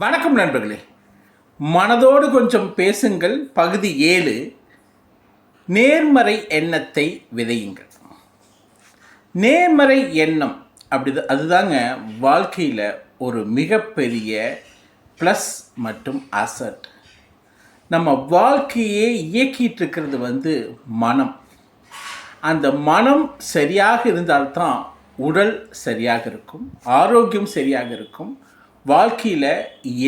வணக்கம் நண்பர்களே. மனதோடு கொஞ்சம் பேசுங்கள். பகுதி ஏழு. நேர்மறை எண்ணத்தை விதையுங்கள். நேர்மறை எண்ணம் அப்படி அதுதாங்க வாழ்க்கையில் ஒரு மிகப்பெரிய ப்ளஸ் மற்றும் அசட் நம்ம வாழ்க்கையே இயக்கிட்டு இருக்கிறது வந்து மனம். அந்த மனம் சரியாக இருந்தால்தான் உடல் சரியாக இருக்கும் ஆரோக்கியம் சரியாக இருக்கும் வாழ்க்கையில்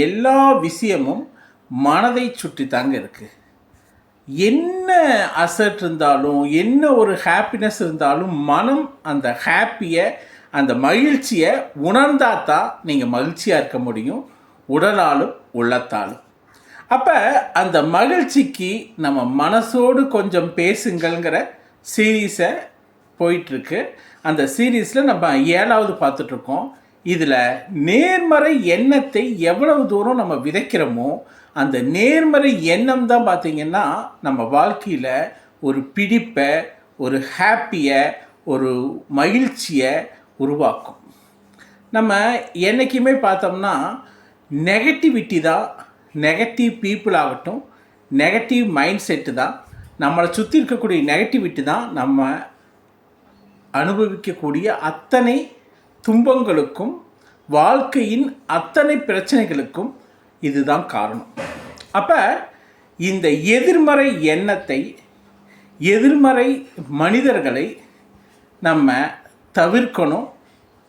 எல்லா விஷயமும் மனதை சுற்றி தாங்க இருக்குது என்ன அசட் இருந்தாலும் என்ன ஒரு ஹாப்பினஸ் இருந்தாலும் மனம் அந்த ஹாப்பியை அந்த மகிழ்ச்சியை உணர்ந்தா தான் நீங்கள் மகிழ்ச்சியாக இருக்க முடியும். உடலாலும் உள்ளத்தாலும். அப்போ அந்த மகிழ்ச்சிக்கு நம்ம மனசோடு கொஞ்சம் பேசுங்கள்ங்கிற சீரீஸை போயிட்டுருக்கு அந்த சீரீஸில் நம்ம ஏழாவது பார்த்துட்ருக்கோம் இதில் நேர்மறை எண்ணத்தை எவ்வளவு தூரம் நம்ம விதைக்கிறோமோ அந்த நேர்மறை எண்ணம் தான் பார்த்திங்கன்னா நம்ம வாழ்க்கையில் ஒரு பிடிப்பை ஒரு ஹாப்பியை ஒரு மகிழ்ச்சியை உருவாக்கும். நம்ம என்றைக்குமே பார்த்தோம்னா நெகட்டிவிட்டி தான் நெகட்டிவ் பீப்புள் ஆகட்டும் நெகட்டிவ் மைண்ட் செட்டு தான் நம்மளை சுற்றி இருக்கக்கூடிய நெகட்டிவிட்டி தான் நம்ம அனுபவிக்கக்கூடிய அத்தனை துன்பங்களுக்கும் வாழ்க்கையின் அத்தனை பிரச்சனைகளுக்கும் இதுதான் காரணம். அப்போ இந்த எதிர்மறை எண்ணத்தை எதிர்மறை மனிதர்களை நம்ம தவிர்க்கணும்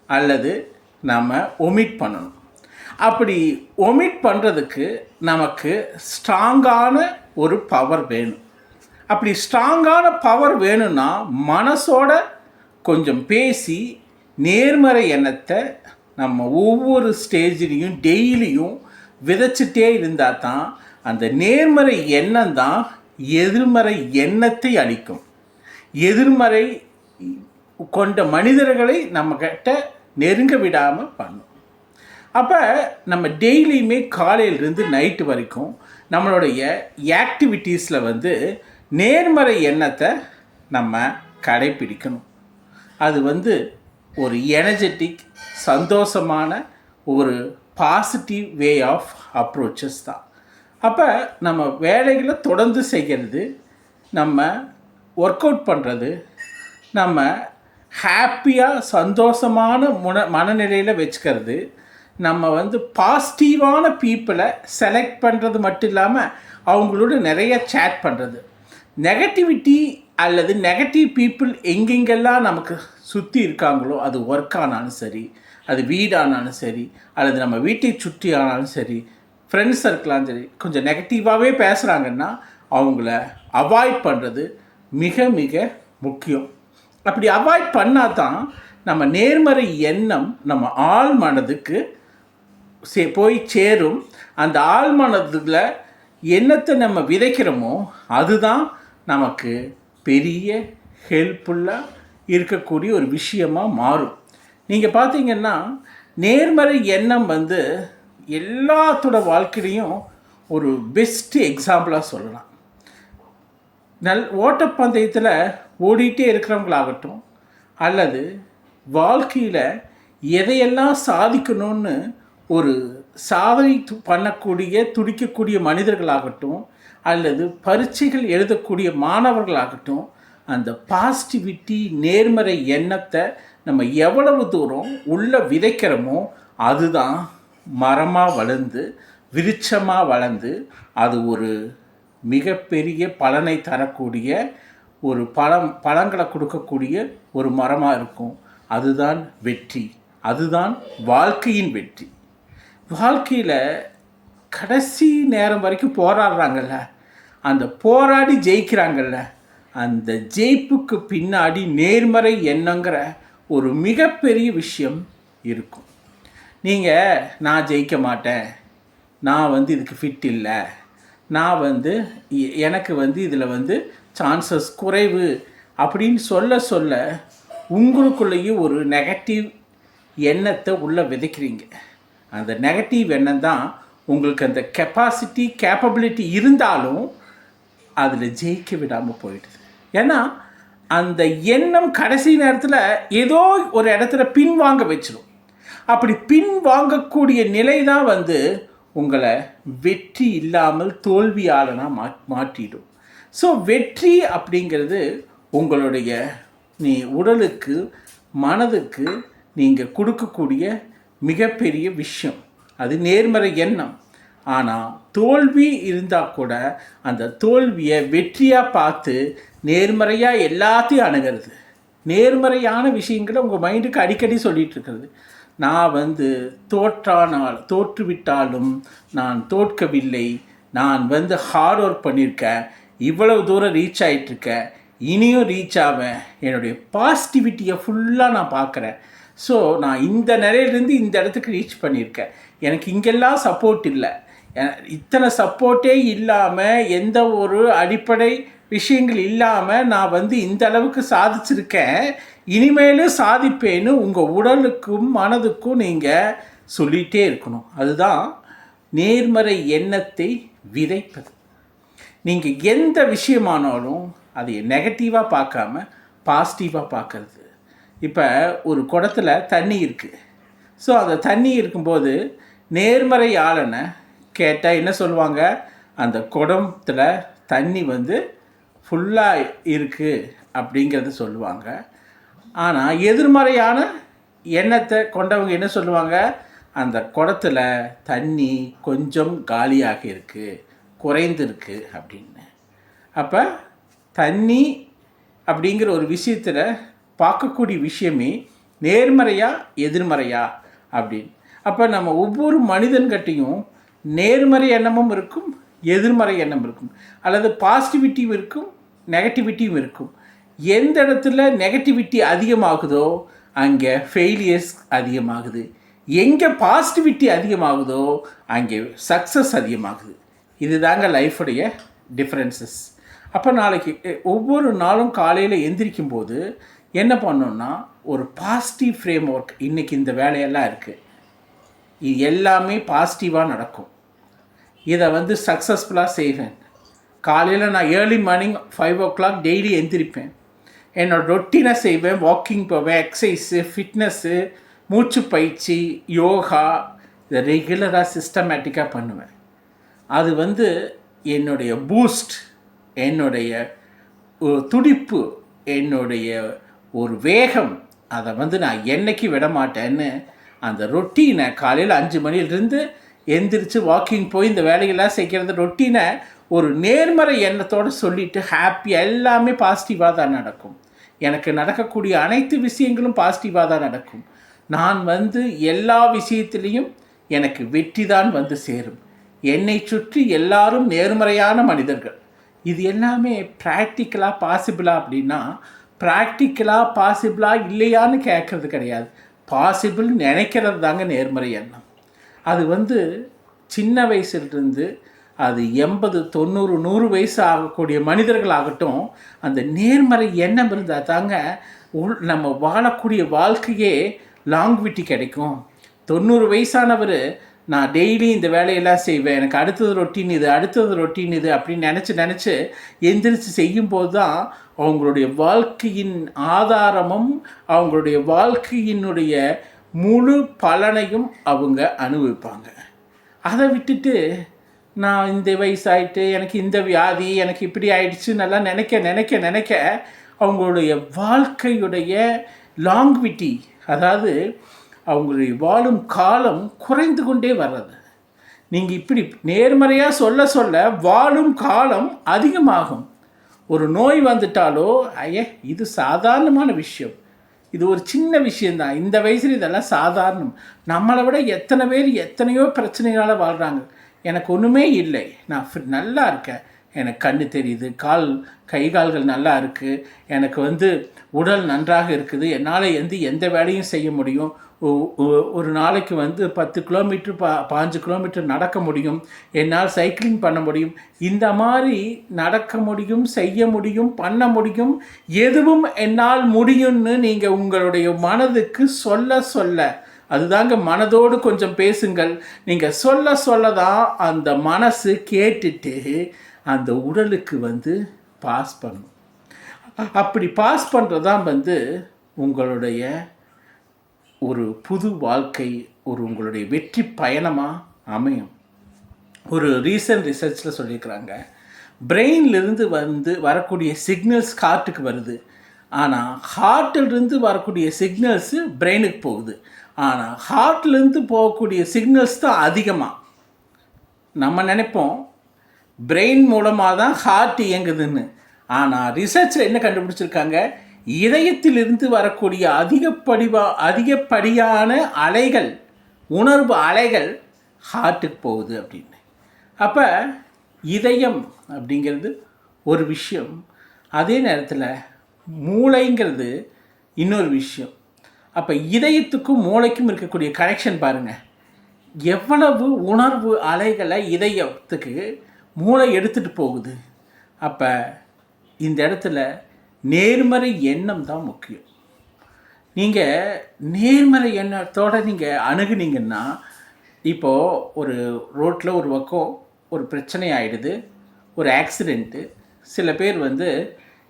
அல்லது நம்ம ஒமிட் பண்ணணும். அப்படி ஒமிட் பண்ணுறதுக்கு நமக்கு ஸ்ட்ராங்கான ஒரு பவர் வேணும். அப்படி ஸ்ட்ராங்கான பவர் வேணும்னா மனசோட கொஞ்சம் பேசி நேர்மறை எண்ணத்தை நம்ம ஒவ்வொரு ஸ்டேஜ்லேயும் டெய்லியும் விதைச்சிட்டே இருந்தால் தான் அந்த நேர்மறை எண்ணம் தான் எதிர்மறை எண்ணத்தை அளிக்கும். எதிர்மறை கொண்ட மனிதர்களை நம்மக்கிட்ட நெருங்க விடாமல் பண்ணும். அப்போ நம்ம டெய்லியுமே காலையிலேருந்து நைட்டு வரைக்கும் நம்மளுடைய ஆக்டிவிட்டீஸில் வந்து நேர்மறை எண்ணத்தை நம்ம கடைப்பிடிக்கணும். அது வந்து ஒரு எனர்ஜெட்டிக் சந்தோஷமான ஒரு பாசிட்டிவ் வே ஆஃப் அப்ரோச்சஸ் தான். அப்போ நம்ம வேலைகளை தொடர்ந்து செய்கிறது நம்ம ஒர்க் அவுட் பண்ணுறது நம்ம ஹாப்பியாக சந்தோஷமான முன மனநிலையில் வச்சுக்கிறது நம்ம வந்து பாசிட்டிவான பீப்புளை செலக்ட் பண்ணுறது மட்டும் இல்லாமல் அவங்களோட நிறைய சேட் பண்ணுறது நெகட்டிவிட்டி அல்லது நெகட்டிவ் பீப்புள் எங்கெங்கெல்லாம் நமக்கு சுற்றி இருக்காங்களோ அது ஒர்க் ஆனாலும் சரி அது வீடானாலும் சரி அல்லது நம்ம வீட்டை சுற்றி ஆனாலும் சரி ஃப்ரெண்ட்ஸ் சர்க்கிளாலும் சரி கொஞ்சம் நெகட்டிவாகவே பேசுகிறாங்கன்னா அவங்கள அவாய்ட் பண்ணுறது மிக மிக முக்கியம். அப்படி அவாய்ட் பண்ணால் தான் நம்ம நேர்மறை எண்ணம் நம்ம ஆள் மனதுக்கு சே போய் சேரும். அந்த ஆள் மனதில் எண்ணத்தை நம்ம விதைக்கிறோமோ அதுதான் நமக்கு பெரிய ஹெல்ப்ஃபுல்லாக இருக்கக்கூடிய ஒரு விஷயமாக மாறும். நீங்கள் பார்த்தீங்கன்னா நேர்மறை எண்ணம் வந்து எல்லாத்தோட வாழ்க்கையிலையும் ஒரு பெஸ்ட்டு எக்ஸாம்பிளாக சொல்லலாம். நல் ஓட்டப்பந்தயத்தில் ஓடிட்டே இருக்கிறவங்களாகட்டும் அல்லது வாழ்க்கையில் எதையெல்லாம் சாதிக்கணும்னு ஒரு சாதனை பண்ணக்கூடிய துடிக்கக்கூடிய மனிதர்களாகட்டும் அல்லது பரீட்சைகள் எழுதக்கூடிய மாணவர்களாகட்டும் அந்த பாசிட்டிவிட்டி நேர்மறை எண்ணத்தை நம்ம எவ்வளவு தூரம் உள்ளே விதைக்கிறோமோ அதுதான் மரமாக வளர்ந்து விருட்சமாக வளர்ந்து அது ஒரு மிகப்பெரிய பலனை தரக்கூடிய ஒரு பழம் பழங்களை கொடுக்கக்கூடிய ஒரு மரமாக இருக்கும். அதுதான் வெற்றி. அதுதான் வாழ்க்கையின் வெற்றி. வாழ்க்கையில் கடைசி நேரம் வரைக்கும் போராடுறாங்கல்ல. அந்த போராடி ஜெயிக்கிறாங்கல்ல. அந்த ஜெயிப்புக்கு பின்னாடி நேர்மறை எண்ணங்கிற ஒரு மிகப்பெரிய விஷயம் இருக்கும். நீங்கள் நான் ஜெயிக்க மாட்டேன். நான் வந்து இதுக்கு ஃபிட் இல்லை. நான் வந்து எனக்கு வந்து இதில் வந்து சான்சஸ் குறைவு. அப்படின்னு சொல்ல சொல்ல உங்களுக்குள்ளேயும் ஒரு நெகட்டிவ் எண்ணத்தை உள்ளே விதைக்கிறீங்க. அந்த நெகட்டிவ் எண்ணம் தான் உங்களுக்கு அந்த கெப்பாசிட்டி கேப்பபிலிட்டி இருந்தாலும் அதில் ஜெயிக்க விடாமல் போயிடுது. ஏன்னா அந்த எண்ணம் கடைசி நேரத்தில் ஏதோ ஒரு இடத்துல பின் வாங்க வச்சிடும் அப்படி பின் வாங்கக்கூடிய நிலை தான் வந்து உங்களை வெற்றி இல்லாமல் தோல்வியாளனாக மா மாற்றிடும். ஸோ வெற்றி அப்படிங்கிறது உங்களுடைய நீ உடலுக்கு மனதுக்கு நீங்கள் கொடுக்கக்கூடிய மிகப்பெரிய விஷயம். அது நேர்மறை எண்ணம். ஆனால் தோல்வி இருந்தால் கூட அந்த தோல்வியை வெற்றியாக பார்த்து நேர்மறையாக எல்லாத்தையும் அணுகிறது. நேர்மறையான விஷயங்களை உங்கள் மைண்டுக்கு அடிக்கடி சொல்லிகிட்டு இருக்கிறது நான் வந்து தோற்றானால் தோற்றுவிட்டாலும் நான் தோற்கவில்லை. நான் வந்து ஹார்ட் ஒர்க் பண்ணியிருக்கேன் இவ்வளவு தூரம் ரீச் ஆகிட்டுருக்கேன் இனியும் ரீச் ஆவேன். என்னுடைய பாசிட்டிவிட்டியை ஃபுல்லாக நான் பார்க்குறேன். ஸோ நான் இந்த நிலையிலேருந்து இந்த இடத்துக்கு ரீச் பண்ணியிருக்கேன். எனக்கு இங்கெல்லாம் சப்போர்ட் இல்லை. இத்தனை சப்போர்ட்டே இல்லாமல் எந்த ஒரு அடிப்படை விஷயங்கள் இல்லாமல் நான் வந்து இந்த அளவுக்கு சாதிச்சிருக்கேன். இனிமேலும் சாதிப்பேன்னு உங்கள் உடலுக்கும் மனதுக்கும் நீங்கள் சொல்லிகிட்டே இருக்கணும். அதுதான் நேர்மறை எண்ணத்தை விதைப்பது. நீங்கள் எந்த விஷயமானாலும் அதை நெகட்டிவாக பார்க்காம பாசிட்டிவாக பார்க்கறது. இப்போ ஒரு குடத்துல தண்ணி இருக்குது ஸோ அந்த தண்ணி இருக்கும்போது நேர்மறை ஆளனை கேட்டால் என்ன சொல்லுவாங்க? அந்த குடத்துல தண்ணி வந்து ஃபுல்லாக இருக்குது அப்படிங்கிறத சொல்லுவாங்க. ஆனால் எதிர்மறையான எண்ணத்தை கொண்டவங்க என்ன சொல்லுவாங்க? அந்த குடத்தில் தண்ணி கொஞ்சம் காலியாக இருக்குது குறைந்திருக்கு அப்படின்னு. அப்போ தண்ணி அப்படிங்கிற ஒரு விஷயத்தில் பார்க்கக்கூடிய விஷயமே நேர்மறையா எதிர்மறையா அப்படின்னு. அப்போ நம்ம ஒவ்வொரு மனிதன்கிட்டையும் நேர்மறை எண்ணமும் இருக்கும் எதிர்மறை எண்ணம் இருக்கும். அல்லது பாசிட்டிவிட்டியும் இருக்கும் நெகட்டிவிட்டியும் இருக்கும். எந்த இடத்துல நெகட்டிவிட்டி அதிகமாகுதோ அங்கே ஃபெயிலியர்ஸ் அதிகமாகுது. எங்கே பாசிட்டிவிட்டி அதிகமாகுதோ அங்கே சக்ஸஸ் அதிகமாகுது. இதுதாங்க லைஃபுடைய டிஃப்ரென்சஸ் அப்போ நாளைக்கு ஒவ்வொரு நாளும் காலையில் எந்திரிக்கும் போது என்ன பண்ணோன்னா ஒரு பாசிட்டிவ் ஃப்ரேம் ஒர்க் இன்றைக்கி இந்த வேலையெல்லாம் இருக்குது இது எல்லாமே பாசிட்டிவாக நடக்கும். இதை வந்து சக்ஸஸ்ஃபுல்லாக செய்வேன். காலையில் நான் early morning five o'clock daily எந்திரிப்பேன். என்னோட ரொட்டீனை செய்வேன். வாக்கிங் போவேன். எக்ஸசைஸு ஃபிட்னஸ்ஸு மூச்சு பயிற்சி யோகா இதை ரெகுலராக சிஸ்டமேட்டிக்காக பண்ணுவேன். அது வந்து என்னுடைய பூஸ்ட் என்னுடைய ஒரு துடிப்பு என்னுடைய ஒரு வேகம் அதை வந்து நான் என்னைக்கு விட மாட்டேன்னு அந்த ரொட்டீனை காலையில் அஞ்சு மணிலிருந்து எந்திரிச்சு வாக்கிங் போய் இந்த வேலையெல்லாம் செய்கிறது ரொட்டீனை ஒரு நேர்மறை எண்ணத்தோடு சொல்லிட்டு ஹாப்பி எல்லாமே பாசிட்டிவாக தான் நடக்கும். எனக்கு நடக்கக்கூடிய அனைத்து விஷயங்களும் பாசிட்டிவாக தான் நடக்கும். நான் வந்து எல்லா விஷயத்திலையும் எனக்கு வெற்றி தான் வந்து சேரும். என்னை சுற்றி எல்லாரும் நேர்மறையான மனிதர்கள். இது எல்லாமே ப்ராக்டிக்கலாக பாசிபிளா அப்படின்னா ப்ராக்டிக்கலாக பாசிபிளா இல்லையான்னு கேட்குறது கிடையாது. பாசிபிள் நினைக்கிறது தாங்க நேர்மறை எண்ணம். அது வந்து சின்ன வயசுலேருந்து அது எண்பது தொண்ணூறு நூறு வயசு ஆகக்கூடிய மனிதர்களாகட்டும் அந்த நேர்மறை எண்ணம் இருந்தால் தாங்க உள் நம்ம வாழக்கூடிய வாழ்க்கையே லாங்விட்டி கிடைக்கும். தொண்ணூறு வயசானவர் நான் டெய்லி இந்த வேலையெல்லாம் செய்வேன். எனக்கு அடுத்தது ரொட்டீன் இது அடுத்தது ரொட்டீன் இது அப்படின்னு நினச்சி நினச்சி எந்திரிச்சு செய்யும்போது தான் அவங்களுடைய வாழ்க்கையின் ஆதாரமும் அவங்களுடைய வாழ்க்கையினுடைய முழு பலனையும் அவங்க அனுபவிப்பாங்க. அதை விட்டுட்டு நான் இந்த வயசாயிட்டு எனக்கு இந்த வியாதி எனக்கு இப்படி ஆயிடுச்சு நல்லா நினைக்க நினைக்க நினைக்க அவங்களுடைய வாழ்க்கையுடைய லாங்விட்டி அதாவது அவங்களுடைய வாழும் காலம் குறைந்து கொண்டே வர்றது. நீங்கள் இப்படி நேர்மறையாக சொல்ல சொல்ல வாழும் காலம் அதிகமாகும். ஒரு நோய் வந்துட்டாலோ ஐயே இது சாதாரணமான விஷயம். இது ஒரு சின்ன விஷயந்தான் இந்த வயசில் இதெல்லாம் சாதாரணம். நம்மளை விட எத்தனை பேர் எத்தனையோ பிரச்சனைகளால் வாழ்கிறாங்க எனக்கு ஒன்றுமே இல்லை. நான் நல்லா இருக்கேன். எனக்கு கண்ணு தெரியுது. கால் கை கால்கள் நல்லா இருக்குது எனக்கு வந்து உடல் நன்றாக இருக்குது. என்னால் வந்து எந்த வேலையும் செய்ய முடியும். ஒரு நாளைக்கு வந்து பத்து கிலோமீட்டர் பா பாஞ்சு கிலோமீட்டர் நடக்க முடியும். என்னால் சைக்கிளிங் பண்ண முடியும். இந்த மாதிரி நடக்க முடியும் செய்ய முடியும் பண்ண முடியும். எதுவும் என்னால் முடியும்னு நீங்கள் உங்களுடைய மனதுக்கு சொல்ல சொல்ல அதுதாங்க மனதோடு கொஞ்சம் பேசுங்கள். நீங்கள் சொல்ல சொல்ல தான் அந்த மனசு கேட்டுட்டு அந்த உடலுக்கு வந்து பாஸ் பண்ணும். அப்படி பாஸ் பண்ணுறது தான் வந்து உங்களுடைய ஒரு புது வாழ்க்கை ஒரு உங்களுடைய வெற்றி பயணமாக அமையும். ஒரு ரீசன்ட் ரிசர்ச்சில் சொல்லியிருக்கிறாங்க. பிரெயின்லேருந்து வந்து வரக்கூடிய சிக்னல்ஸ் ஹார்ட்டுக்கு வருது. ஆனால் ஹார்ட்டிலிருந்து வரக்கூடிய சிக்னல்ஸு பிரெயினுக்கு போகுது. ஆனால் ஹார்ட்லேருந்து போகக்கூடிய சிக்னல்ஸ் தான் அதிகமாக நம்ம நினைப்போம் பிரெயின் மூலமாக தான் ஹார்ட் இயங்குதுன்னு. ஆனால் ரிசர்ச்சில் என்ன கண்டுபிடிச்சிருக்காங்க? இதயத்திலிருந்து வரக்கூடிய அதிகப்படிவா அதிகப்படியான அலைகள் உணர்வு அலைகள் ஹார்ட்டுக்கு போகுது அப்படின்னு. அப்போ இதயம் அப்படிங்கிறது ஒரு விஷயம். அதே நேரத்தில் மூளைங்கிறது இன்னொரு விஷயம். அப்போ இதயத்துக்கும் மூளைக்கும் இருக்கக்கூடிய கனெக்ஷன் பாருங்கள் எவ்வளவு உணர்வு அலைகளை இதயத்துக்கு மூளை எடுத்துகிட்டு போகுது. அப்போ இந்த இடத்துல நேர்மறை எண்ணம் தான் முக்கியம். நீங்கள் நேர்மறை எண்ணத்தோடு நீங்கள் அணுகுனீங்கன்னா இப்போது ஒரு ரோட்டில் ஒரு பக்கம் ஒரு பிரச்சனை ஆகிடுது ஒரு ஆக்சிடெண்ட்டு சில பேர் வந்து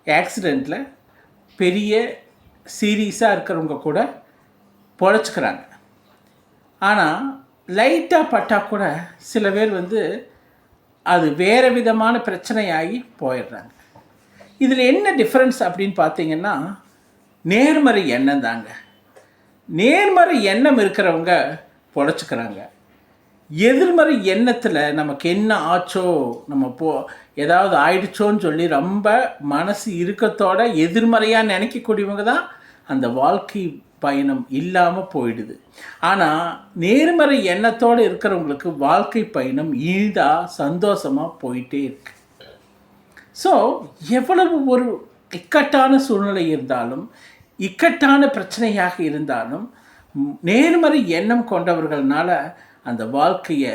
ஆக்சிடெண்ட்டில் பெரிய சீரியஸாக இருக்கிறவங்க கூட பொழைச்சிக்கிறாங்க. ஆனால் லைட்டாக பட்டால் கூட சில பேர் வந்து அது வேறு விதமான பிரச்சனையாகி போயிடுறாங்க. இதில் என்ன டிஃப்ரென்ஸ் அப்படின்னு பார்த்தீங்கன்னா நேர்மறை எண்ணம் தாங்க. நேர்மறை எண்ணம் இருக்கிறவங்க பொழைச்சிக்கிறாங்க. எதிர்மறை எண்ணத்தில் நமக்கு என்ன ஆச்சோ நம்ம போ ஏதாவது ஆயிடுச்சோன்னு சொல்லி ரொம்ப மனசு இறுக்கத்தோட எதிர்மறையாக நினைக்கக்கூடியவங்க தான் அந்த வாழ்க்கை பயணம் இல்லாமல் போயிடுது. ஆனால் நேர்மறை எண்ணத்தோடு இருக்கிறவங்களுக்கு வாழ்க்கை பயணம் இனிதாக சந்தோஷமாக போயிட்டே இருக்குது ஸோ எவ்வளவு ஒரு இக்கட்டான சூழ்நிலை இருந்தாலும் இக்கட்டான பிரச்சனையாக இருந்தாலும் நேர்மறை எண்ணம் கொண்டவர்கள்னால அந்த வாழ்க்கையை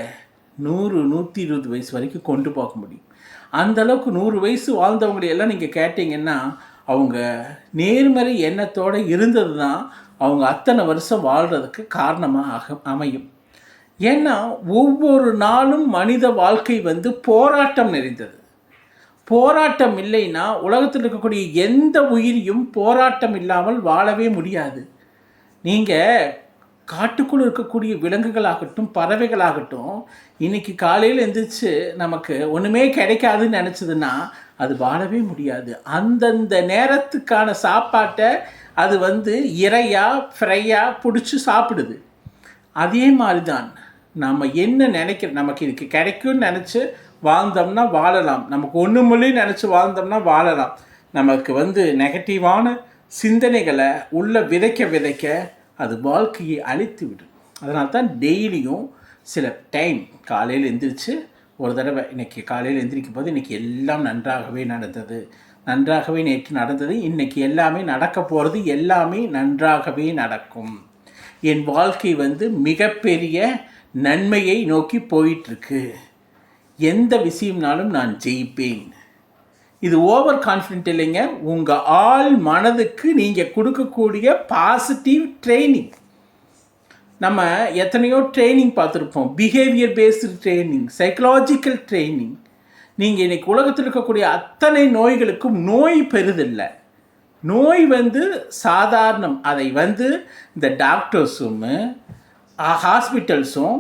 நூறு நூற்றி இருபது வயசு வரைக்கும் கொண்டு போக முடியும். அந்தளவுக்கு நூறு வயசு வாழ்ந்தவங்களையெல்லாம் நீங்கள் கேட்டிங்கன்னா அவங்க நேர்மறை எண்ணத்தோடு இருந்தது தான் அவங்க அத்தனை வருஷம் வாழ்கிறதுக்கு காரணமாக ஆக- அமையும். ஏன்னா ஒவ்வொரு நாளும் மனித வாழ்க்கை வந்து போராட்டம் நிறைந்தது. போராட்டம் இல்லைன்னா உலகத்தில் இருக்கக்கூடிய எந்த உயிரியும் போராட்டம் இல்லாமல் வாழவே முடியாது. நீங்கள் காட்டுக்குள் இருக்கக்கூடிய விலங்குகளாகட்டும் பறவைகளாகட்டும் இன்னைக்கு காலையில் எழுந்திரிச்சு நமக்கு ஒன்றுமே கிடைக்காதுன்னு நினச்சதுன்னா அது வாழவே முடியாது. அந்தந்த நேரத்துக்கான சாப்பாட்டை அது வந்து இறையாக ஃப்ரையாக பிடிச்சி சாப்பிடுது. அதே மாதிரி தான் நம்ம என்ன நினைக்கிற நமக்கு இதுக்கு கிடைக்கும்னு நினச்சி வாழ்ந்தோம்னா வாழலாம். நமக்கு ஒன்று மொழி நினச்சி வாழ்ந்தோம்னா வாழலாம். நமக்கு வந்து நெகட்டிவான சிந்தனைகளை உள்ள விதைக்க விதைக்க அது வாழ்க்கையை அழித்து விடும். அதனால தான் டெய்லியும் சில டைம் காலையில் எந்திரிச்சு ஒரு தடவை இன்னைக்கு காலையில் எந்திரிக்கும் போது இன்றைக்கி எல்லாம் நன்றாகவே நடந்தது. நன்றாகவே நேற்று நடந்தது இன்றைக்கி எல்லாமே நடக்க போகிறது எல்லாமே நன்றாகவே நடக்கும். என் வாழ்க்கை வந்து மிகப்பெரிய நன்மையை நோக்கி போயிட்டுருக்கு எந்த விஷயம்னாலும் நான் ஜெயிப்பேன். இது ஓவர் கான்ஃபிடென்ட் இல்லைங்க. உங்கள் ஆள் மனதுக்கு நீங்கள் கொடுக்கக்கூடிய பாசிட்டிவ் ட்ரைனிங் நம்ம எத்தனையோ ட்ரைனிங் பார்த்துருப்போம். Behaviour based training psychological training நீங்கள் இன்றைக்கி உலகத்தில் இருக்கக்கூடிய அத்தனை நோய்களுக்கும் நோய் பெறுதில்லை. நோய் வந்து சாதாரணம். அதை வந்து இந்த டாக்டர்ஸும் ஹாஸ்பிட்டல்ஸும்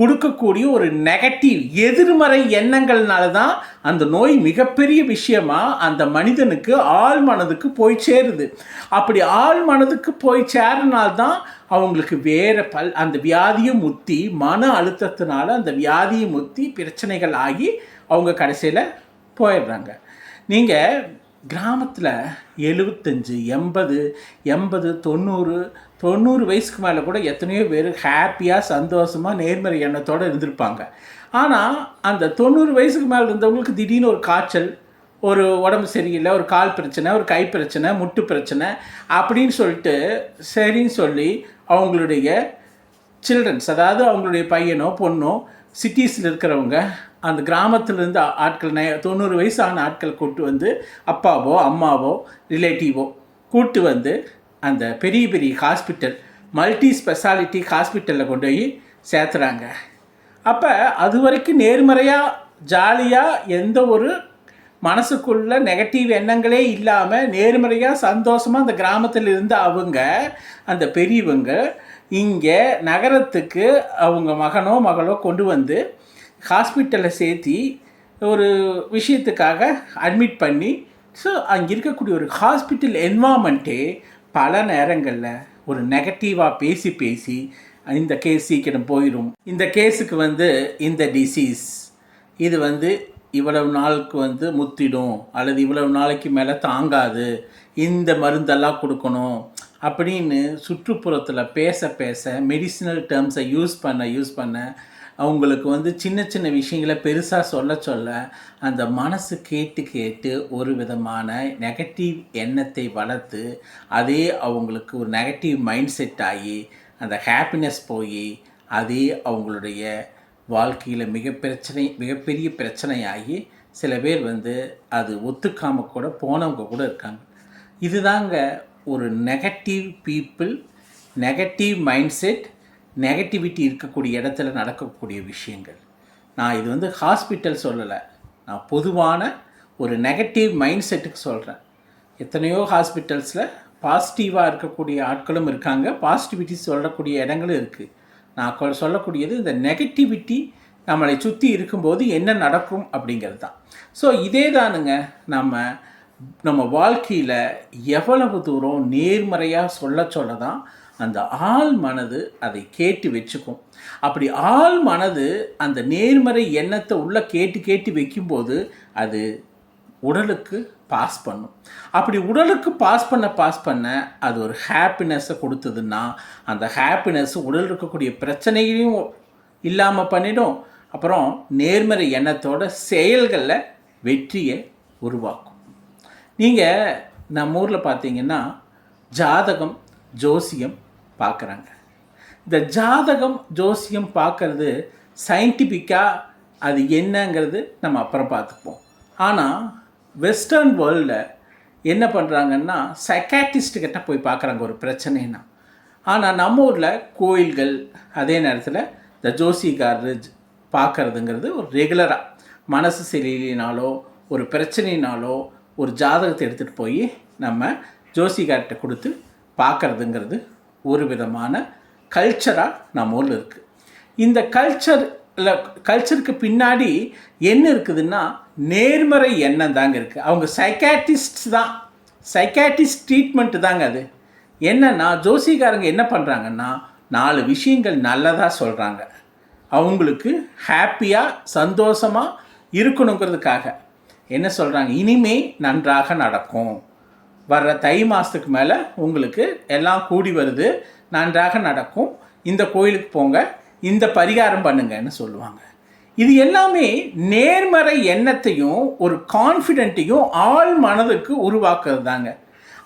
கொடுக்கக்கூடிய ஒரு நெகட்டிவ் எதிர்மறை எண்ணங்கள்னால தான் அந்த நோய் மிகப்பெரிய விஷயமா அந்த மனிதனுக்கு ஆள் மனதுக்கு போய் சேருது. அப்படி ஆள் மனதுக்கு போய் சேரனால்தான் அவங்களுக்கு வேற பல் அந்த வியாதியை முத்தி மன அழுத்தத்தினால அந்த வியாதியை முத்தி பிரச்சனைகள் ஆகி அவங்க கடைசியில் போயிடுறாங்க. நீங்கள் கிராமத்தில் எழுபத்தஞ்சு எண்பது எண்பது தொண்ணூறு தொண்ணூறு வயசுக்கு மேலே கூட எத்தனையோ பேர் ஹாப்பியாக சந்தோஷமாக நேர்மறை எண்ணத்தோடு இருந்திருப்பாங்க. ஆனால் அந்த தொண்ணூறு வயசுக்கு மேலே இருந்தவங்களுக்கு திடீர்னு ஒரு காய்ச்சல் ஒரு உடம்பு சரியில்லை ஒரு கால் பிரச்சனை ஒரு கை பிரச்சனை முட்டு பிரச்சனை அப்படின்னு சொல்லிட்டு சரின்னு சொல்லி அவங்களுடைய சில்ட்ரன்ஸ் அதாவது அவங்களுடைய பையனோ பொண்ணோ சிட்டிஸில் இருக்கிறவங்க அந்த கிராமத்திலேருந்து ஆட்கள் நய தொண்ணூறு வயசான ஆட்கள் கூட்டு வந்து அப்பாவோ அம்மாவோ ரிலேட்டிவோ கூட்டு வந்து அந்த பெரிய பெரிய ஹாஸ்பிட்டல் மல்டி ஸ்பெஷாலிட்டி ஹாஸ்பிட்டலில் கொண்டு போய் சேர்த்துறாங்க. அப்போ அது வரைக்கும் நேர்மறையாக ஜாலியாக எந்த ஒரு மனசுக்குள்ள நெகட்டிவ் எண்ணங்களே இல்லாமல் நேர்மறையாக சந்தோஷமாக அந்த கிராமத்தில் இருந்த அவங்க அந்த பெரியவங்க இங்கே நகரத்துக்கு அவங்க மகனோ மகளோ கொண்டு வந்து ஹாஸ்பிட்டலில் சேர்த்தி ஒரு விஷயத்துக்காக அட்மிட் பண்ணி ஸோ அங்கே இருக்கக்கூடிய ஒரு ஹாஸ்பிட்டல் என்வாமெண்ட்டே பல நேரங்களில் ஒரு நெகட்டிவாக பேசி பேசி இந்த கேஸ் சீக்கிரம் போயிடும் இந்த கேஸுக்கு வந்து இந்த டிசீஸ் இது வந்து இவ்வளவு நாளுக்கு வந்து முத்திடும் அல்லது இவ்வளவு நாளைக்கு மேலே தாங்காது. இந்த மருந்தெல்லாம் கொடுக்கணும் அப்படின்னு சுற்றுப்புறத்தில் பேச பேச மெடிசினல் டேர்ம்ஸை யூஸ் பண்ண யூஸ் பண்ண அவங்களுக்கு வந்து சின்ன சின்ன விஷயங்களை பெருசாக சொல்ல சொல்ல அந்த மனசு கேட்டு கேட்டு ஒரு விதமான நெகட்டிவ் எண்ணத்தை வளர்த்து அதே அவங்களுக்கு ஒரு நெகட்டிவ் மைண்ட் செட் ஆகி அந்த ஹாப்பினஸ் போய் அதே அவங்களுடைய வாழ்க்கையில் மிக பிரச்சனை மிகப்பெரிய பிரச்சனையாகி சில பேர் வந்து அது ஒத்துக்காமல் கூட போனவங்க கூட இருக்காங்க. இதுதாங்க ஒரு negative people negative mind set negativity இருக்கக்கூடிய இடத்துல நடக்கக்கூடிய விஷயங்கள். நான் இது வந்து ஹாஸ்பிட்டல் சொல்லலை. நான் பொதுவான ஒரு நெகட்டிவ் மைண்ட் செட்டுக்கு சொல்கிறேன் எத்தனையோ ஹாஸ்பிட்டல்ஸில் பாசிட்டிவாக இருக்கக்கூடிய ஆட்களும் இருக்காங்க. பாசிட்டிவிட்டி சொல்லக்கூடிய இடங்களும் இருக்குது நான் சொல்லக்கூடியது இந்த நெகட்டிவிட்டி நம்மளை சுற்றி இருக்கும்போது என்ன நடக்கும் அப்படிங்கிறது தான் ஸோ இதே தானுங்க. நம்ம நம்ம வாழ்க்கையில் எவ்வளவு தூரம் நேர்மறையாக சொல்ல சொல்ல தான் அந்த ஆள் மனது அதை கேட்டு வச்சுக்கும். அப்படி ஆள் மனது அந்த நேர்மறை எண்ணத்தை உள்ளே கேட்டு கேட்டு வைக்கும்போது அது உடலுக்கு பாஸ் பண்ணும். அப்படி உடலுக்கு பாஸ் பண்ண பாஸ் பண்ண அது ஒரு ஹாப்பினஸ்ஸை கொடுத்ததுன்னா அந்த ஹாப்பினஸ் உடல் இருக்கக்கூடிய பிரச்சனைகளையும் இல்லாமல் பண்ணிடும். அப்புறம் நேர்மறை எண்ணத்தோட செயல்களில் வெற்றியை உருவாக்கும். நீங்கள் நம்ம ஊரில் பார்த்தீங்கன்னா ஜாதகம் ஜோசியம் பார்க்குறாங்க. இந்த ஜாதகம் ஜோசியம் பார்க்கறது சயின்டிஃபிக்காக அது என்னங்கிறது நம்ம அப்புறம் பார்த்துப்போம். ஆனால் வெஸ்டர்ன் வேர்ல்டில் என்ன பண்ணுறாங்கன்னா சைக்காட்டிஸ்ட்டுக்கிட்ட போய் பார்க்குறாங்க ஒரு பிரச்சனைனா ஆனால் நம்ம ஊரில் கோயில்கள் அதே நேரத்தில் இந்த ஜோசிகாரர் பார்க்கறதுங்கிறது ஒரு ரெகுலராக மனசு சரியில்லைனாலோ ஒரு பிரச்சனைனாலோ ஒரு ஜாதகத்தை எடுத்துகிட்டு போய் நம்ம ஜோசிகார்கிட்ட கொடுத்து பார்க்கறதுங்கிறது ஒரு விதமான கல்ச்சராக நம்ம ஊரில் இருக்குது இந்த கல்ச்சரில் கல்ச்சருக்கு பின்னாடி என்ன இருக்குதுன்னா நேர்மறை எண்ணம் தாங்க இருக்குது அவங்க சைக்காட்டிஸ்ட் தான். சைக்காட்டிஸ்ட் ட்ரீட்மெண்ட்டு தாங்க அது. என்னன்னா ஜோசிகாரங்க என்ன பண்ணுறாங்கன்னா நாலு விஷயங்கள் நல்லதாக சொல்கிறாங்க அவங்களுக்கு ஹாப்பியாக சந்தோஷமாக இருக்கணுங்கிறதுக்காக. என்ன சொல்கிறாங்க இனிமே நன்றாக நடக்கும். வர்ற தை மாதத்துக்கு மேலே உங்களுக்கு எல்லாம் கூடி வருது நன்றாக நடக்கும். இந்த கோயிலுக்கு போங்க இந்த பரிகாரம் பண்ணுங்கன்னு சொல்லுவாங்க. இது எல்லாமே நேர்மறை எண்ணத்தையும் ஒரு கான்ஃபிடென்ட்டையும் ஆள் மனதுக்கு உருவாக்குறது தாங்க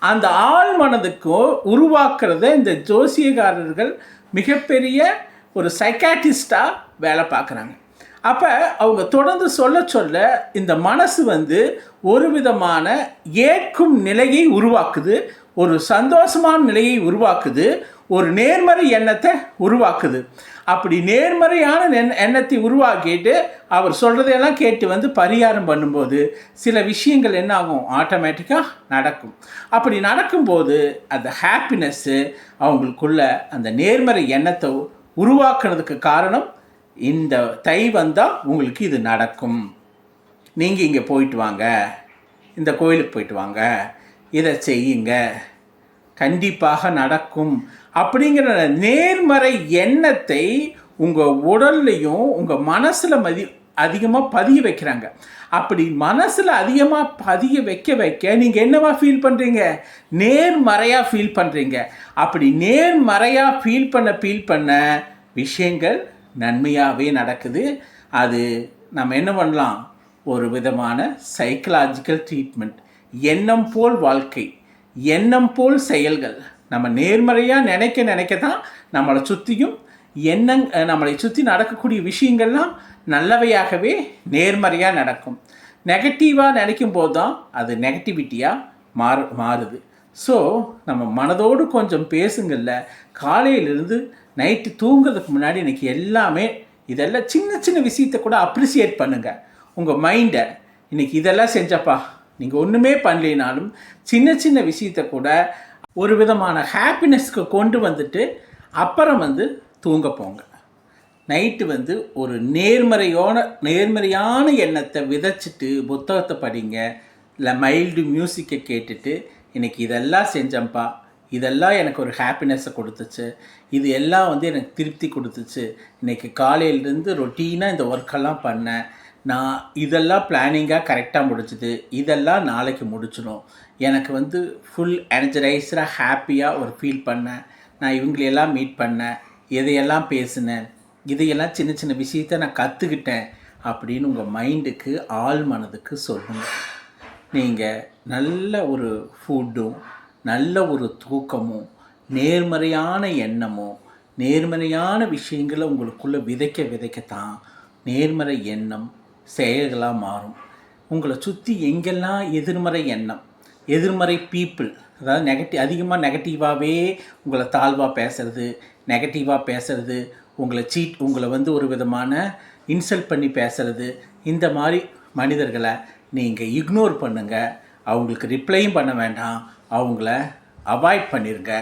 அந்த ஆள் மனதுக்கு உருவாக்குறத இந்த ஜோசியக்காரர்கள் மிகப்பெரிய ஒரு சைக்காட்டிஸ்டாக வேலை பார்க்குறாங்க. அப்போ அவங்க தொடர்ந்து சொல்ல சொல்ல இந்த மனசு வந்து ஒரு விதமான ஏற்கும் நிலையை உருவாக்குது ஒரு சந்தோஷமான நிலையை உருவாக்குது ஒரு நேர்மறை எண்ணத்தை உருவாக்குது. அப்படி நேர்மறையான எண்ண- எண்ணத்தை உருவாக்கிட்டு அவர் சொல்கிறதையெல்லாம் கேட்டு வந்து பரிகாரம் பண்ணும்போது சில விஷயங்கள் என்ன ஆகும்? ஆட்டோமேட்டிக்காக நடக்கும். அப்படி நடக்கும்போது அந்த ஹாப்பினஸ்ஸு அவங்களுக்குள்ள அந்த நேர்மறை எண்ணத்தை உருவாக்குனதுக்கு காரணம் இந்த தை வந்தால் உங்களுக்கு இது நடக்கும். நீங்கள் இங்கே போயிட்டு வாங்க. இந்த கோயிலுக்கு போயிட்டு வாங்க. இதை செய்யுங்க. கண்டிப்பாக நடக்கும். அப்படிங்கிற நேர்மறை எண்ணத்தை உங்கள் உடல்லையும் உங்கள் மனசில் மதி அதிகமாக பதிய வைக்கிறாங்க. அப்படி மனசில் அதிகமாக பதிய வைக்க வைக்க நீங்கள் என்னவா ஃபீல் பண்ணுறீங்க நேர்மறையாக ஃபீல் பண்ணுறீங்க அப்படி நேர்மறையாக ஃபீல் பண்ண ஃபீல் பண்ண விஷயங்கள் நன்மையாகவே நடக்குது. அது நம்ம என்ன பண்ணலாம்? ஒரு விதமான சைக்கலாஜிக்கல் ட்ரீட்மெண்ட் எண்ணம் போல் வாழ்க்கை. எண்ணம் போல் செயல்கள். நம்ம நேர்மறையாக நினைக்க நினைக்க தான் நம்மளை சுற்றியும் எண்ணங் நம்மளை சுற்றி நடக்கக்கூடிய விஷயங்கள்லாம் நல்லவையாகவே நேர்மறையாக நடக்கும். நெகட்டிவாக நினைக்கும் போது தான் அது நெகட்டிவிட்டியாக மாறு மாறுது. ஸோ நம்ம மனதோடு கொஞ்சம் பேசுங்கள்ல. காலையிலிருந்து நைட்டு தூங்குறதுக்கு முன்னாடி இன்றைக்கி எல்லாமே இதெல்லாம் சின்ன சின்ன விஷயத்தை கூட அப்ரிசியேட் பண்ணுங்கள் உங்கள் மைண்டை இன்றைக்கி இதெல்லாம் செஞ்சப்பா. நீங்கள் ஒன்றுமே பண்ணலைனாலும் சின்ன சின்ன விஷயத்தை கூட ஒரு விதமான ஹாப்பினஸ்க்கு கொண்டு வந்துட்டு அப்புறம் வந்து தூங்க போங்க. நைட்டு வந்து ஒரு நேர்மறையோட நேர்மறையான எண்ணத்தை விதைச்சிட்டு புத்தகத்தை படிங்க. இல்லை மைல்டு மியூசிக்கை கேட்டுட்டு இன்றைக்கி இதெல்லாம் செஞ்சேன்ப்பா. இதெல்லாம் எனக்கு ஒரு ஹாப்பினஸ்ஸை கொடுத்துச்சு. இது எல்லாம் வந்து எனக்கு திருப்தி கொடுத்துச்சு. இன்றைக்கி காலையிலேருந்து ரொட்டீனாக இந்த ஒர்க்கெல்லாம் பண்ணேன். நான் இதெல்லாம் பிளானிங்காக கரெக்டாக முடிச்சுது இதெல்லாம் நாளைக்கு முடிச்சிடும் எனக்கு வந்து ஃபுல் எனர்ஜரைஸராக ஹாப்பியாக ஒரு ஃபீல் பண்ணேன். நான் இவங்களையெல்லாம் மீட் பண்ணேன். எதையெல்லாம் பேசினேன். இதையெல்லாம் சின்ன சின்ன விஷயத்த நான் கற்றுக்கிட்டேன் அப்படின்னு உங்கள் மைண்டுக்கு ஆள் மனதுக்கு சொல்லுங்கள் நீங்கள் நல்ல ஒரு ஃபுட்டும் நல்ல ஒரு தூக்கமும் நேர்மறையான எண்ணமோ நேர்மறையான விஷயங்களை உங்களுக்குள்ளே விதைக்க விதைக்கத்தான் நேர்மறை எண்ணம் செயல்களாக மாறும். உங்களை சுற்றி எங்கெல்லாம் எதிர்மறை எண்ணம் எதிர்மறை பீப்புள் அதாவது நெகட்டிவ் அதிகமாக நெகட்டிவாகவே உங்களை தாழ்வாக பேசுறது நெகட்டிவாக பேசுறது உங்களை சீட் உங்களை வந்து ஒரு விதமான இன்சல்ட் பண்ணி பேசுறது இந்த மாதிரி மனிதர்களை நீங்கள் இக்னோர் பண்ணுங்கள் அவங்களுக்கு ரிப்ளையும் பண்ண வேண்டாம். அவங்கள அவாய்ட் பண்ணிடுங்க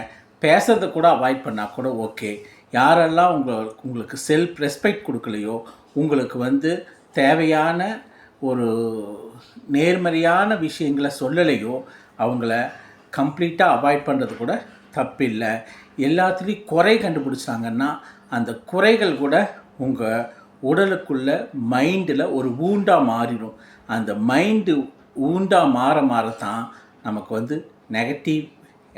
பேசுறதை கூட அவாய்ட் பண்ணால் கூட ஓகே. யாரெல்லாம் உங்கள் உங்களுக்கு செல்ஃப் ரெஸ்பெக்ட் கொடுக்கலையோ உங்களுக்கு வந்து தேவையான ஒரு நேர்மறையான விஷயங்களை சொல்லலையோ அவங்கள கம்ப்ளீட்டாக அவாய்ட் பண்ணுறது கூட தப்பில்லை. எல்லாத்துலேயும் குறை கண்டுபிடிச்சாங்கன்னா அந்த குறைகள் கூட உங்கள் உடலுக்குள்ள மைண்டில் ஒரு ஊண்டாக மாறிடும். அந்த மைண்டு ஊண்டாக மாற மாற தான் நமக்கு வந்து நெகட்டிவ்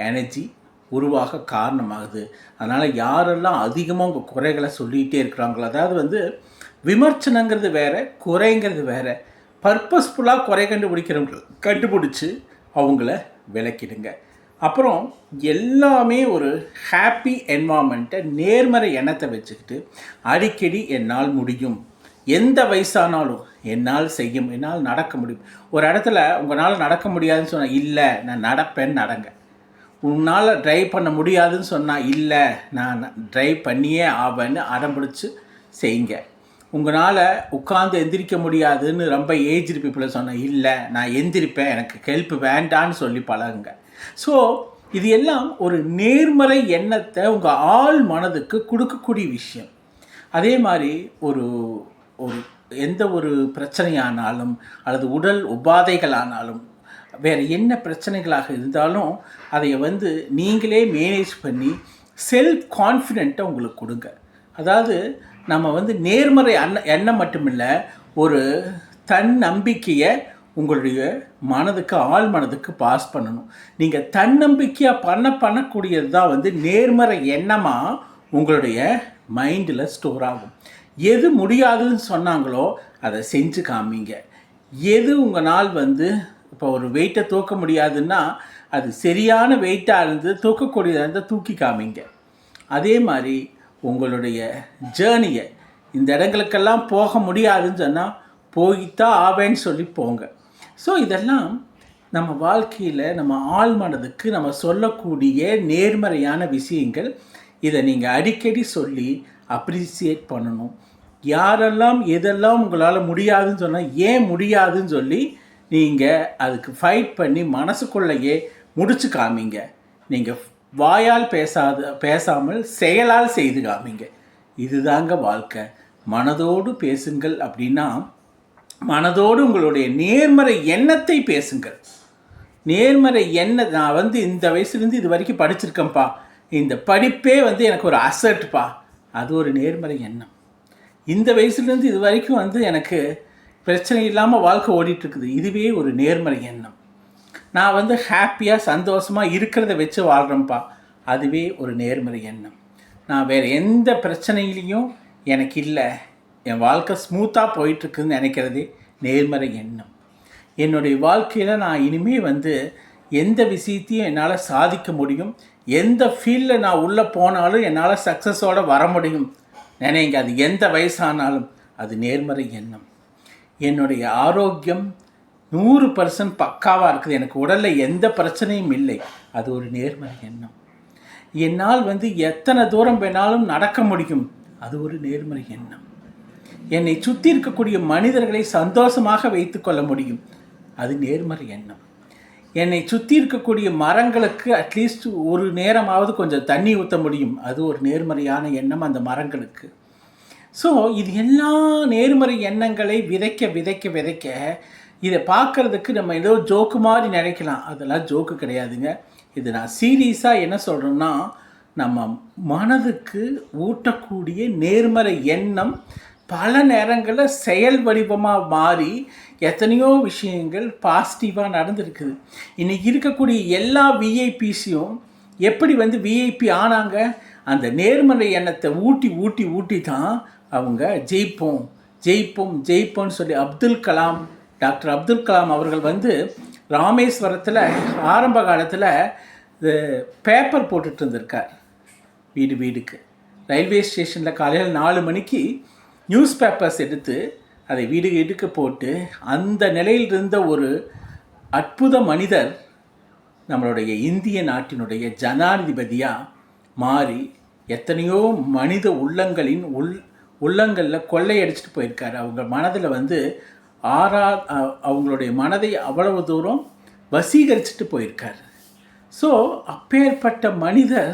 எனர்ஜி உருவாக காரணமாகுது. அதனால் யாரெல்லாம் அதிகமாக உங்கள் குறைகளை சொல்லிகிட்டே இருக்கிறாங்களோ அதாவது வந்து விமர்சனங்கிறது வேறு குறைங்கிறது வேறு பர்பஸ்ஃபுல்லாக குறை கண்டுபிடிக்கிறவங்க கண்டுபிடிச்சி அவங்கள விளக்கிடுங்க. அப்புறம் எல்லாமே ஒரு ஹாப்பி என்வாமெண்ட்டை நேர்மறை எண்ணத்தை வச்சுக்கிட்டு அடிக்கடி என்னால் முடியும். எந்த வயசானாலும் என்னால் செய்யும் என்னால் நடக்க முடியும். ஒரு இடத்துல உங்களால் நடக்க முடியாதுன்னு சொன்னால் இல்லை நான் நடப்பேன்னு நடங்க. உன்னால் ட்ரைவ் பண்ண முடியாதுன்னு சொன்னால் இல்லை நான் ட்ரைவ் பண்ணியே ஆவேன்னு அடம்பிடிச்சு செய்யுங்க. உங்களால் உட்காந்து எந்திரிக்க முடியாதுன்னு ரொம்ப ஏஜ்டு பீப்புளை சொன்னேன் இல்லை நான் எந்திரிப்பேன் எனக்கு ஹெல்ப் வேண்டான்னு சொல்லி பழகுங்க. ஸோ இது எல்லாம் ஒரு நேர்மறை எண்ணத்தை உங்கள் ஆள் மனதுக்கு கொடுக்கக்கூடிய விஷயம். அதே மாதிரி ஒரு ஒரு எந்த ஒரு பிரச்சனையானாலும் அல்லது உடல் உபாதைகளானாலும் வேறு என்ன பிரச்சனைகளாக இருந்தாலும் அதை வந்து நீங்களே மேனேஜ் பண்ணி செல்ஃப் கான்ஃபிடென்ட்டை உங்களுக்கு கொடுங்க. அதாவது நம்ம வந்து நேர்மறை அண்ண எண்ணம் மட்டுமில்லை ஒரு தன் நம்பிக்கையை உங்களுடைய மனதுக்கு ஆள் மனதுக்கு பாஸ் பண்ணணும். நீங்கள் தன்னம்பிக்கையாக பண்ண பண்ணக்கூடியது தான் வந்து நேர்மறை எண்ணமாக உங்களுடைய மைண்டில் ஸ்டோர் ஆகும். எது முடியாதுன்னு சொன்னாங்களோ அதை செஞ்சு காமிங்க. எது உங்கள் நாள் வந்து இப்போ ஒரு வெயிட்டை தூக்க முடியாதுன்னா அது சரியான வெயிட்டாக இருந்து தூக்கக்கூடியதாக இருந்தால் தூக்கி காமிங்க. அதே மாதிரி உங்களுடைய ஜேர்னியை இந்த இடங்களுக்கெல்லாம் போக முடியாதுன்னு சொன்னால் போய்த்தான் ஆவேன்னு சொல்லி போங்க. ஸோ இதெல்லாம் நம்ம வாழ்க்கையில் நம்ம ஆள் மனதுக்கு நம்ம சொல்லக்கூடிய நேர்மறையான விஷயங்கள். இதை நீங்கள் அடிக்கடி சொல்லி அப்ரிசியேட் பண்ணணும். யாரெல்லாம் எதெல்லாம் உங்களால் முடியாதுன்னு சொன்னால் ஏன் முடியாதுன்னு சொல்லி நீங்கள் அதுக்கு ஃபைட் பண்ணி மனசுக்குள்ளேயே முடிச்சு காமிங்க. நீங்கள் வாயால் பேசாத பேசாமல் செயலால் செய்து காமிங்க. இதுதாங்க வாழ்க்கை. மனதோடு பேசுங்கள் அப்படின்னா மனதோடு உங்களுடைய நேர்மறை எண்ணத்தை பேசுங்கள். நேர்மறை எண்ண நான் வந்து இந்த வயசுலேருந்து இது வரைக்கும் படிச்சிருக்கேன்ப்பா. இந்த படிப்பே வந்து எனக்கு ஒரு அசட்ப்பா அது ஒரு நேர்மறை எண்ணம். இந்த வயசுலேருந்து இது வரைக்கும் வந்து எனக்கு பிரச்சனை இல்லாமல் வாழ்க்கை ஓடிட்டுருக்குது. இதுவே ஒரு நேர்மறை எண்ணம். நான் வந்து ஹாப்பியாக சந்தோஷமாக இருக்கிறத வச்சு வாழ்கிறேன்ப்பா அதுவே ஒரு நேர்மறை எண்ணம். நான் வேறு எந்த பிரச்சனையிலையும் எனக்கு இல்லை. என் வாழ்க்கை ஸ்மூத்தாக போயிட்டுருக்குன்னு நினைக்கிறதே நேர்மறை எண்ணம். என்னுடைய வாழ்க்கையில் நான் இனிமேல் வந்து எந்த விஷயத்தையும் என்னால் சாதிக்க முடியும். எந்த ஃபீல்டில் நான் உள்ளே போனாலும் என்னால் சக்ஸஸோடு வர முடியும். நினைங்க அது எந்த வயசானாலும் அது நேர்மறை எண்ணம். என்னுடைய ஆரோக்கியம் நூறு பர்சன்ட் பக்காவாக இருக்குது. எனக்கு உடலில் எந்த பிரச்சனையும் இல்லை. அது ஒரு நேர்மறை எண்ணம். என்னால் வந்து எத்தனை தூரம் வேணாலும் நடக்க முடியும். அது ஒரு நேர்மறை எண்ணம். என்னை சுற்றி இருக்கக்கூடிய மனிதர்களை சந்தோஷமாக வைத்துக்கொள்ள முடியும். அது நேர்மறை எண்ணம். என்னை சுற்றி இருக்கக்கூடிய மரங்களுக்கு அட்லீஸ்ட் ஒரு நேரமாவது கொஞ்சம் தண்ணி ஊற்ற முடியும். அது ஒரு நேர்மறையான எண்ணம் அந்த மரங்களுக்கு. ஸோ இது எல்லா நேர்மறை எண்ணங்களை விதைக்க விதைக்க விதைக்க இதை பார்க்கறதுக்கு நம்ம ஏதோ ஜோக்கு மாதிரி நினைக்கலாம். அதெல்லாம் ஜோக்கு கிடையாதுங்க. இது நான் சீரியஸாக என்ன சொல்கிறேன்னா நம்ம மனதுக்கு ஊட்டக்கூடிய நேர்மறை எண்ணம் பல நேரங்களில் செயல் வடிவமாக மாறி எத்தனையோ விஷயங்கள் பாசிட்டிவாக நடந்திருக்குது. இன்றைக்கி இருக்கக்கூடிய எல்லா விஐபிஸையும் எப்படி வந்து விஐபி ஆனாங்க? அந்த நேர்மறை எண்ணத்தை ஊட்டி ஊட்டி ஊட்டி தான் அவங்க ஜெயிப்போம் ஜெயிப்போம் ஜெயிப்போம்னு சொல்லி அப்துல் கலாம் டாக்டர் அப்துல் கலாம் அவர்கள் வந்து ராமேஸ்வரத்தில் ஆரம்ப காலத்தில் பேப்பர் போட்டுட்டு இருந்திருக்கார். வீடு வீடுக்கு. ரயில்வே ஸ்டேஷனில் காலையில் நாலு மணிக்கு நியூஸ் பேப்பர்ஸ் எடுத்து அதை வீடு வீடுக்கு போட்டு அந்த நிலையில் இருந்த ஒரு அற்புத மனிதர் நம்மளுடைய இந்திய நாட்டினுடைய ஜனாதிபதியாக மாறி எத்தனையோ மனித உள்ளங்களின் உள் உள்ளங்களில் கொள்ளையடிச்சிட்டு போயிருக்காரு. அவங்க மனதில் வந்து ஆறா அவங்களுடைய மனதை அவ்வளவு தூரம் வசீகரிச்சுட்டு போயிருக்கார். ஸோ அப்பேற்பட்ட மனிதர்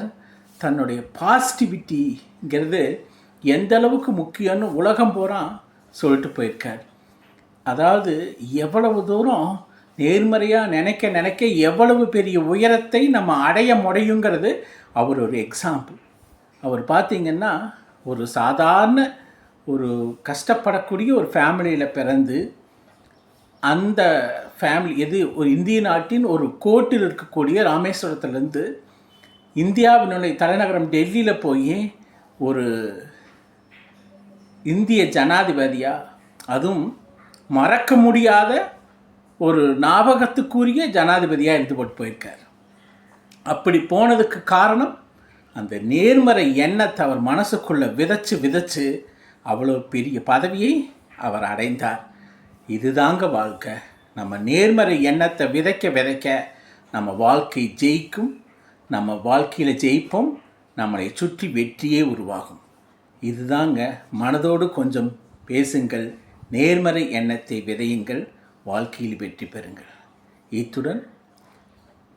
தன்னுடைய பாசிட்டிவிட்டிங்கிறது எந்த அளவுக்கு முக்கியம்னு உலகம் பூரா சொல்லிட்டு போயிருக்கார். அதாவது எவ்வளவு தூரம் நேர்மறையாக நினைக்க நினைக்க எவ்வளவு பெரிய உயரத்தை நம்ம அடைய முடியுங்கிறது அவர் ஒரு எக்ஸாம்பிள் அவர் பார்த்திங்கன்னா ஒரு சாதாரண ஒரு கஷ்டப்படக்கூடிய ஒரு ஃபேமிலியில் பிறந்து அந்த ஃபேமிலி எது ஒரு இந்திய நாட்டின் ஒரு கோட்டில் இருக்கக்கூடிய ராமேஸ்வரத்துலேருந்து இந்தியாவினுடைய தலைநகரம் டெல்லியில் போய் ஒரு இந்திய ஜனாதிபதியாக அதுவும் மறக்க முடியாத ஒரு ஞாபகத்துக்குரிய ஜனாதிபதியாக இருந்து போட்டு போயிருக்கார். அப்படி போனதுக்கு காரணம் அந்த நேர்மறை எண்ணத்தை அவர் மனசுக்குள்ளே விதைச்சு விதைச்சு அவ்வளோ பெரிய பதவியை அவர் அடைந்தார். இதுதாங்க வாழ்க்கை. நம்ம நேர்மறை எண்ணத்தை விதைக்க விதைக்க நம்ம வாழ்க்கை ஜெயிக்கும் நம்ம வாழ்க்கையில் ஜெயிப்போம் நம்மளை சுற்றி வெற்றியே உருவாகும். இதுதாங்க. மனதோடு கொஞ்சம் பேசுங்கள் நேர்மறை எண்ணத்தை விதையுங்கள் வாழ்க்கையில் வெற்றி பெறுங்கள். இத்துடன்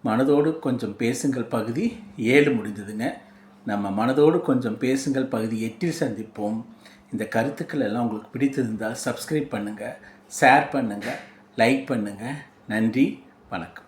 மனதோடு கொஞ்சம் பேசுங்கள் பகுதி ஏழு முடிந்ததுங்க. நம்ம மனதோடு கொஞ்சம் பேசுங்கள் பகுதி எட்டில் சந்திப்போம். இந்த கருத்துக்கள் எல்லாம் உங்களுக்கு பிடித்திருந்தால் சப்ஸ்கிரைப் பண்ணுங்கள் ஷேர் பண்ணுங்கள் லைக் பண்ணுங்கள் நன்றி வணக்கம்.